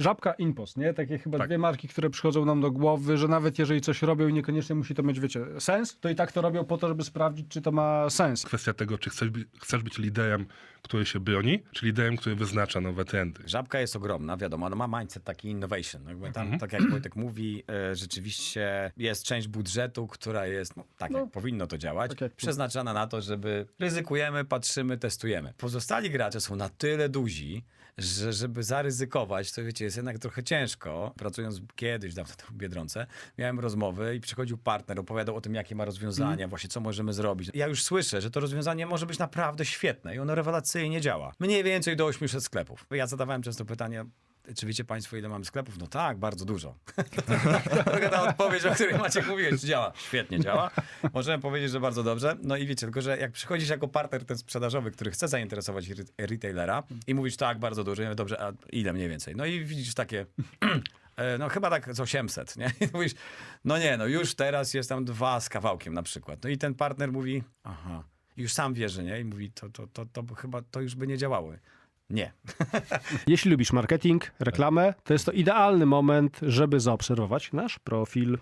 Żabka Impost, nie? Takie chyba Tak. dwie marki, które przychodzą nam do głowy, że nawet jeżeli coś robią i niekoniecznie musi to mieć, wiecie, sens, to i tak to robią po to, żeby sprawdzić, czy to ma sens. Kwestia tego, czy chcesz, być- chcesz być liderem, który się broni, czy liderem, który wyznacza nowe trendy. Żabka jest ogromna, wiadomo, ona ma mindset taki innovation. Jakby tam, Mhm. Tak jak Wojtek mówi, e, rzeczywiście jest część budżetu, która jest, no, tak jak No. powinno to działać, Tak jak- przeznaczona na to, żeby ryzykujemy, patrzymy, testujemy. Pozostali gracze są na tyle duzi, że żeby zaryzykować, to wiecie, jest jednak trochę ciężko. Pracując kiedyś, dawno w Biedronce, miałem rozmowy i przychodził partner, opowiadał o tym, jakie ma rozwiązania, Mhm. właśnie co możemy zrobić. Ja już słyszę, że to rozwiązanie może być naprawdę świetne i ono rewelacyjnie działa. Mniej więcej do 800 sklepów. Ja zadawałem często pytanie, czy wiecie Państwo, ile mamy sklepów? No tak, bardzo dużo. Ta odpowiedź, o której Maciek mówiłeś, czy działa? Świetnie działa. Możemy powiedzieć, że bardzo dobrze. No i wiecie, tylko że jak przychodzisz jako partner ten sprzedażowy, który chce zainteresować re- retailera i mówisz tak, bardzo dużo, ja dobrze, a ile mniej więcej? No i widzisz takie... e, No chyba tak z 800, nie? I mówisz, no nie, no już teraz jest tam dwa z kawałkiem na przykład. No i ten partner mówi, aha, już sam wierzy, nie? I mówi, to, to, to, to chyba to już by nie działały. Nie. Jeśli lubisz marketing, reklamę, to jest to idealny moment, żeby zaobserwować nasz profil.